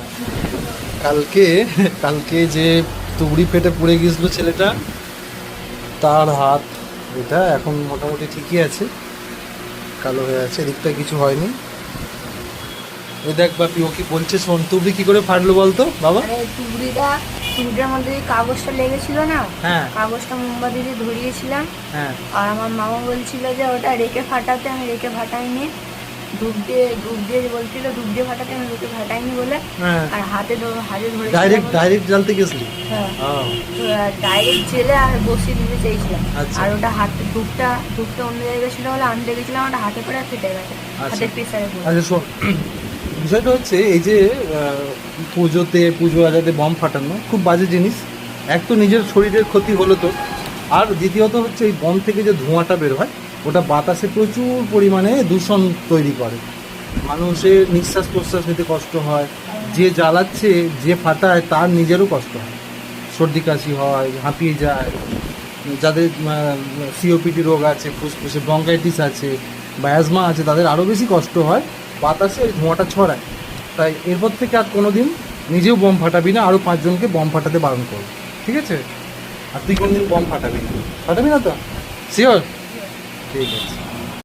আচ্ছা। কালকে কালকে যে তুবড়ি পেটে পড়ে গিয়েছিল ছেলেটা তার হাত এটা এখন মোটামুটি ঠিকই আছে। কালো হয়ে আছে এদিকটা কিছু হয়নি। ওই দেখ বাপি ও কি বলছে শোন তুবড়ি কি করে ফাটলো বলতো বাবা? আরে টুকরিটা মধ্যে যে কাগজটা লেগেছিল না? হ্যাঁ। কাগজটা মোমবাতি দিয়ে ধরিয়েছিলাম। হ্যাঁ। আর আমার মামা বলছিল যে ওটা রেখে ফাটাতে আমি রেখে ফাটাইনি। ধূপ দিয়ে ধূপ দিয়ে বলছিল ধূপ দিয়ে ফাটাতে আমি রেখে ফাটাইনি বলে আর হাতে হাতে ধরে ডাইরেক্ট ডাইরেক্ট জ্বালতে গেছলি? হ্যাঁ। ডাইরেক্ট জেলে আর বসিয়ে দিতে চেয়েছিলাম। আর ওটা হাতে ধূপটা ধূপটা অন্য জায়গায় ছিল বলে আনতে গেছিলাম ওটা হাতে করে ফেটে গেছে আচ্ছা। হাতের প্রেসারে আচ্ছা শোন। বিষয়টা হচ্ছে এই যে পুজোতে পুজো আজাতে বম ফাটানো খুব বাজে জিনিস। এক তো নিজের শরীরের ক্ষতি হলো তো। আর দ্বিতীয়ত হচ্ছে এই বম থেকে যে ধোঁয়াটা বের হয় ওটা বাতাসে প্রচুর পরিমাণে দূষণ তৈরি করে। মানুষের নিঃশ্বাস প্রশ্বাস নিতে কষ্ট হয়, যে জ্বালাচ্ছে, যে ফাটায় তার নিজেরও কষ্ট হয়। সর্দি কাশি হয়, হাঁপিয়ে যায়, যাদের সিওপিটি রোগ আছে, ফুসফুসে ব্রঙ্কাইটিস আছে বা অ্যাজমা আছে, তাদের আরও বেশি কষ্ট হয়, বাতাসে ধোঁয়াটা ছড়ায়। তাই এরপর থেকে আর কোনো দিন নিজেও বম ফাটাবি না, আরও পাঁচজনকে বম ফাটাতে বারণ করবি। ঠিক আছে? আর তুই কোনদিন বম ফাটাবি না। ফাটাবি না তো? শিওর ঠিক আছে